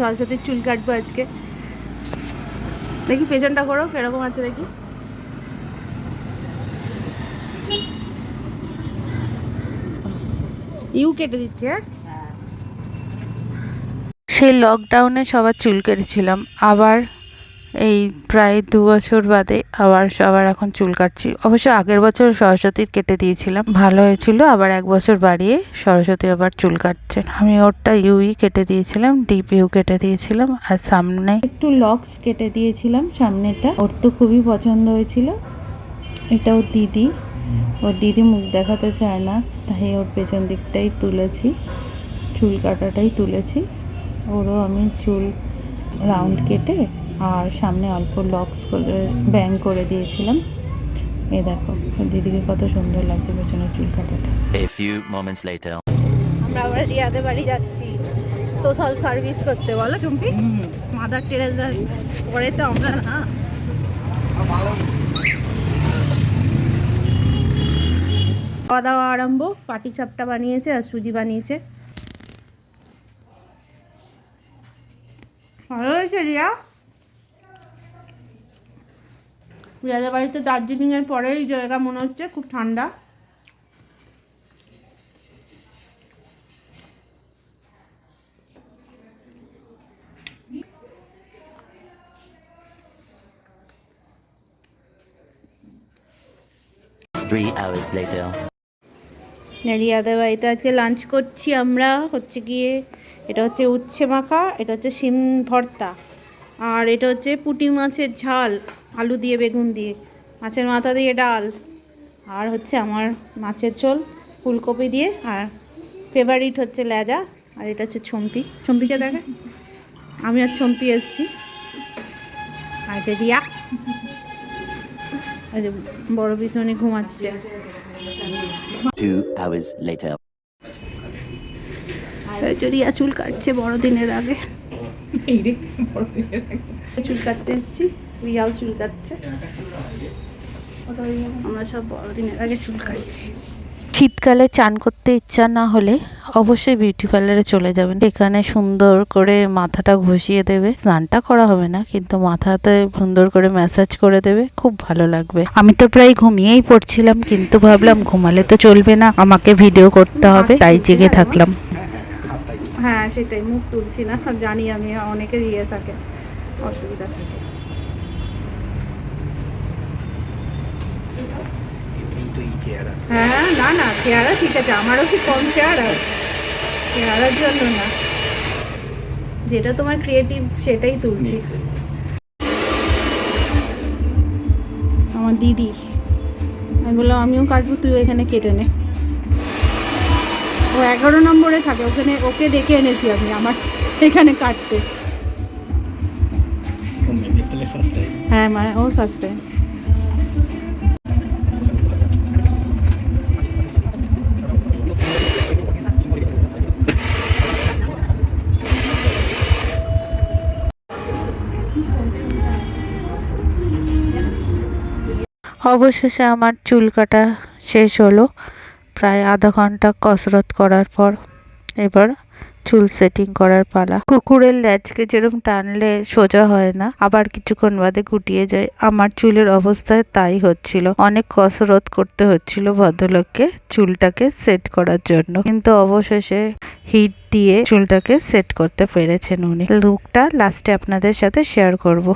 সরস্বতীর চুল কাটবো আজকে। দেখি পেছনটা করো, কীরকম আছে দেখি। ইউ কেটে দিচ্ছে হ্যাঁ? সেই লকডাউনে সবার চুল কেটেছিলাম, আবার এই প্রায় দু বছর বাদে আবার সবার এখন চুল কাটছি। অবশ্য আগের বছর সরস্বতীর কেটে দিয়েছিলাম। ভালো হয়েছিল, আবার এক বছর বাড়িয়ে সরস্বতী আবার চুল কাটছে। আমি ওরটা ইউই কেটে দিয়েছিলাম, ডিপ ইউ কেটে দিয়েছিলাম, আর সামনে একটু লক্স কেটে দিয়েছিলাম সামনেটা। ওর তো খুবই পছন্দ হয়েছিল। এটা ওর দিদি। ওর দিদি মুখ দেখাতে চায় না, তাই ওর পেছন দিকটাই তুলেছি। চুল কাটাটাই তুলেছি। ওরও আমি চুল রাউন্ড কেটে আর সামনে অল্প লক্স করে ব্যাং করে দিয়েছিলাম। এই দেখো দিদিকে কত সুন্দর লাগছে পেছনের চুল কাটাটা. আমরা আবার রিয়াদের বাড়ি যাচ্ছি। সোশ্যাল সার্ভিস করতে বলো চুম্পি? মাদার টেরেজার পরে তো আমরা না। খাওয়া দাওয়া আরম্ভ পাটি চাপটা বানিয়েছে আর সুজি বানিয়েছে। ভালো হয়েছে রিয়া? রিয়াদের বাড়িতে দার্জিলিংয়ের পরেই জায়গা মনে হচ্ছে খুব ঠান্ডা. রিয়াদের বাড়িতে আজকে লাঞ্চ করছি আমরা হচ্ছে গিয়ে এটা হচ্ছে উচ্ছে মাখা এটা হচ্ছে শিম ভর্তা আর এটা হচ্ছে পুঁটি মাছের ঝাল আলু দিয়ে বেগুন দিয়ে। মাছের মাথা দিয়ে ডাল। আর হচ্ছে আমার মাছের ঝোল ফুলকপি দিয়ে। আর ফেভারিট হচ্ছে লেজা আর এটা হচ্ছে ছম্পি ছম্পিকে দেখে। আমি আর ছম্পি এসছি। আর যে রিয়া ওই যে বড় পিছনে ঘুমাচ্ছে। Two hours later. রিয়া চুল কাটছে বড়দিনের আগে। চুল কাটতে এসেছি। রিয়াও চুল কাটছে। আমরা সব বড়দিনের আগে চুল কাটছি। শীতকালে চান করতে ইচ্ছা না হলে অবশ্যই বিউটি পার্লারে চলে যাবেন। এখানে সুন্দর করে মাথাটা ঘষিয়ে দেবে। স্নানটা করা হবে না কিন্তু মাথাতে সুন্দর করে ম্যাসাজ করে দেবে। খুব ভালো লাগবে। আমি তো প্রায় ঘুমিয়েই পড়ছিলাম কিন্তু ভাবলাম ঘুমালে তো চলবে না আমাকে ভিডিও করতে হবে তাই জেগে থাকলাম। হ্যাঁ সেটাই মুখ তুলছি না। জানি আমি অনেকের ইয়ে থাকে অসুবিধা থাকে। হ্যাঁ না না চেহারা ঠিক আছে আমারও কি কম চেহারা? চেহারার জন্য না। যেটা তোমার ক্রিয়েটিভ সেটাই তুলছি। আমার দিদি। আমি বললাম আমিও কাটবো তুই এখানে কেটে নে। ও এগারো নম্বরে থাকে ওখানে ওকে ডেকে এনেছি আমি আমার এখানে কাটতে। হ্যাঁ মানে ও ফার্স্ট টাইম অবশেষে আমার চুল কাটা শেষ হলো। প্রায় আধা ঘণ্টা কসরত করার পর এবার চুল সেটিং করার পালা। কুকুরের ল্যাচকে যেরকম টানলে সোজা হয় না, আবার কিছুক্ষণ বাদে গুটিয়ে যায়। আমার চুলের অবস্থায় তাই হচ্ছিল। অনেক কসরত করতে হচ্ছিল ভদ্রলোককে চুলটাকে সেট করার জন্য। কিন্তু অবশেষে হিট দিয়ে চুলটাকে সেট করতে পেরেছেন উনি। লুকটা লাস্টে আপনাদের সাথে শেয়ার করব।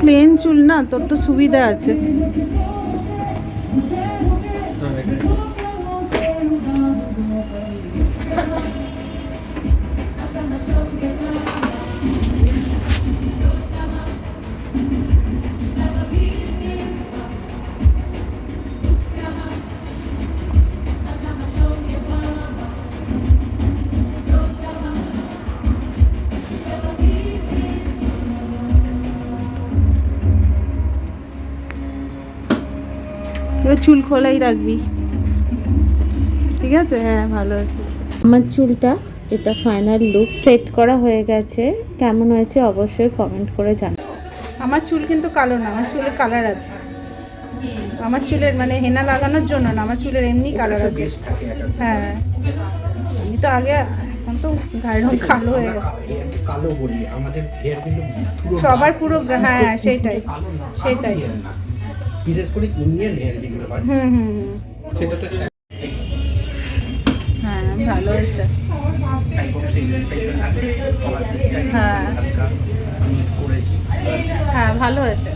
প্লেন চুল না তোর তো সুবিধা আছে। এবার চুল খোলাই রাখবি। ঠিক আছে? হ্যাঁ ভালো আছে। আমার চুলটা এটা ফাইনাল লুক সেট করা হয়ে গেছে। কেমন হয়েছে অবশ্যই কমেন্ট করে জান আমার চুল কিন্তু কালো না আমার চুলের কালার আছে। আমার চুলের মানে হেনা লাগানোর জন্য না আমার চুলের এমনি কালার আছে। হ্যাঁ। আমি তো আগে এখন তো গায়ের রঙ কালো হয়ে গেছে। সবার পুরো হ্যাঁ সেটাই সেটাই। বিশেষ করে ইন্ডিয়ান হেয়ার যেগুলো হয়। হ্যাঁ ভালো হয়েছে। হ্যাঁ। হ্যাঁ ভালো হয়েছে।